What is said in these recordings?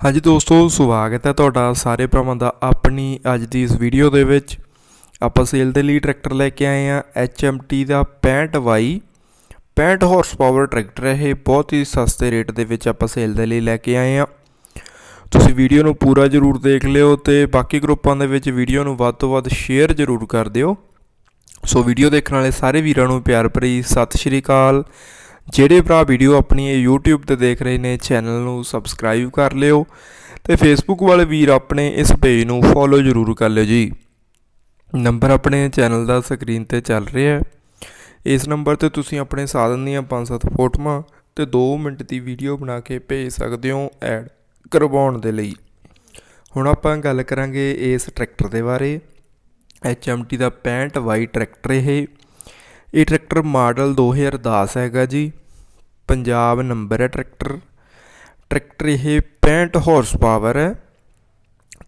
ਹਾਂਜੀ ਦੋਸਤੋ, ਸਵਾਗਤ ਹੈ ਤੁਹਾਡਾ ਸਾਰੇ ਭਰਾਵਾਂ ਦਾ ਆਪਣੀ ਅੱਜ ਦੀ ਇਸ ਵੀਡੀਓ ਦੇ ਵਿੱਚ। ਆਪਾਂ ਸੇਲ ਦੇ ਲਈ ਟਰੈਕਟਰ ਲੈ ਕੇ ਆਏ ਆ HMT ਦਾ 65Y 65 ਹਾਰਸ ਪਾਵਰ ਟਰੈਕਟਰ ਹੈ ਇਹ। ਬਹੁਤ ਹੀ ਸਸਤੇ ਰੇਟ ਦੇ ਵਿੱਚ ਆਪਾਂ ਸੇਲ ਦੇ ਲਈ ਲੈ ਕੇ ਆਏ ਆ ਤੁਸੀਂ ਵੀਡੀਓ ਨੂੰ ਪੂਰਾ ਜ਼ਰੂਰ ਦੇਖ ਲਿਓ ਤੇ ਬਾਕੀ ਗਰੁੱਪਾਂ ਦੇ ਵਿੱਚ ਵੀਡੀਓ ਨੂੰ ਵੱਧ ਤੋਂ ਵੱਧ ਸ਼ੇਅਰ ਜ਼ਰੂਰ ਕਰ ਦਿਓ। ਸੋ ਵੀਡੀਓ ਦੇਖਣ ਵਾਲੇ ਸਾਰੇ ਵੀਰਾਂ ਨੂੰ ਪਿਆਰ ਭਰੀ ਸਤਿ ਸ਼੍ਰੀ ਅਕਾਲ। ਜਿਹੜੇ ਭਰਾ ਵੀਡੀਓ ਆਪਣੀ ਇਹ YouTube ਤੇ ਦੇਖ ਰਹੇ ਨੇ ਚੈਨਲ ਨੂੰ ਸਬਸਕ੍ਰਾਈਬ ਕਰ ਲਿਓ ਤੇ Facebook ਵਾਲੇ ਵੀਰ ਆਪਣੇ ਇਸ ਪੇਜ ਨੂੰ ਫੋਲੋ ਜ਼ਰੂਰ ਕਰ ਲਿਓ ਜੀ। ਨੰਬਰ ਆਪਣੇ ਚੈਨਲ ਦਾ ਸਕਰੀਨ ਤੇ ਚੱਲ ਰਿਹਾ ਹੈ। ਇਸ ਨੰਬਰ ਤੇ ਤੁਸੀਂ ਆਪਣੇ ਸਾਧਨ ਦੀਆਂ 5-7 ਫੋਟੋਆਂ ਤੇ 2 ਮਿੰਟ ਦੀ ਵੀਡੀਓ ਬਣਾ ਕੇ ਭੇਜ ਸਕਦੇ ਹੋ ਐਡ ਕਰਵਾਉਣ ਦੇ ਲਈ। ਹੁਣ ਆਪਾਂ ਗੱਲ ਕਰਾਂਗੇ ਇਸ ਟਰੈਕਟਰ ਦੇ ਬਾਰੇ। HMT ਦਾ 65Y ਟਰੈਕਟਰ ਇਹ। ਇਹ ਟਰੈਕਟਰ ਮਾਡਲ 2010 ਹੈਗਾ ਜੀ। ਪੰਜਾਬ ਨੰਬਰ ਹੈ ਟਰੈਕਟਰ। ਟਰੈਕਟਰ ਇਹ 65 ਹਾਰਸ ਪਾਵਰ ਹੈ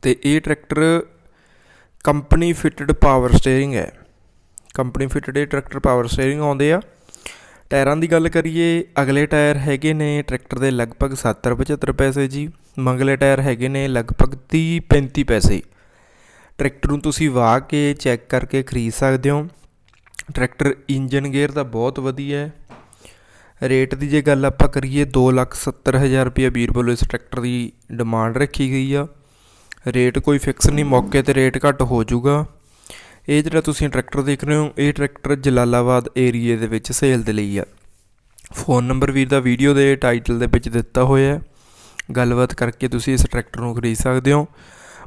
ਤੇ ਇਹ tractor company fitted power steering ਹੈ। ਕੰਪਨੀ ਫਿਟਡ ਇਹ ਟਰੈਕਟਰ ਪਾਵਰ ਸਟੀਅਰਿੰਗ ਆਉਂਦੇ ਆ। ਟਾਇਰਾਂ ਦੀ ਗੱਲ ਕਰੀਏ, ਅਗਲੇ ਟਾਇਰ ਹੈਗੇ ਨੇ ਟਰੈਕਟਰ ਦੇ ਲਗਭਗ 70 75 ਪੈਸੇ ਜੀ। ਮੰਗਲੇ ਟਾਇਰ ਹੈਗੇ ਨੇ ਲਗਭਗ 30 35 ਪੈਸੇ। ਟਰੈਕਟਰ ਨੂੰ ਤੁਸੀਂ ਵਾਹ ਕੇ ਚੈੱਕ ਕਰਕੇ ਖਰੀਦ ਸਕਦੇ ਹੋ। ਟਰੈਕਟਰ ਇੰਜਨ ਗੇਅਰ ਦਾ ਬਹੁਤ ਵਧੀਆ ਹੈ। ਰੇਟ ਦੀ ਜੇ ਗੱਲ ਆਪਾਂ ਕਰੀਏ 270000 ਰੁਪਏ ਵੀਰ ਵੱਲੋਂ ਇਸ ਟਰੈਕਟਰ ਦੀ ਡਿਮਾਂਡ ਰੱਖੀ ਗਈ ਆ। ਰੇਟ ਕੋਈ ਫਿਕਸ ਨਹੀਂ, ਮੌਕੇ ਤੇ ਰੇਟ ਘੱਟ ਹੋ ਜਾਊਗਾ। ਇਹ ਜਿਹੜਾ ਤੁਸੀਂ ਟਰੈਕਟਰ ਦੇਖ ਰਹੇ ਹੋ, ਇਹ ਟਰੈਕਟਰ ਜਲਾਲਾਬਾਦ ਏਰੀਏ ਦੇ ਵਿੱਚ ਸੇਲ ਦੇ ਲਈ ਆ। ਫੋਨ ਨੰਬਰ ਵੀਰ ਦਾ ਵੀਡੀਓ ਦੇ ਟਾਈਟਲ ਦੇ ਵਿੱਚ ਦਿੱਤਾ ਹੋਇਆ ਹੈ। ਗੱਲਬਾਤ ਕਰਕੇ ਤੁਸੀਂ ਇਸ ਟਰੈਕਟਰ ਨੂੰ ਖਰੀਦ ਸਕਦੇ ਹੋ।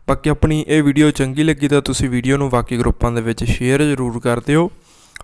ਬਾਕੀ ਆਪਣੀ ਇਹ ਵੀਡੀਓ ਚੰਗੀ ਲੱਗੀ ਤਾਂ ਤੁਸੀਂ ਵੀਡੀਓ ਨੂੰ ਬਾਕੀ ਗਰੁੱਪਾਂ ਦੇ ਵਿੱਚ ਸ਼ੇਅਰ ਜ਼ਰੂਰ ਕਰ ਦਿਓ।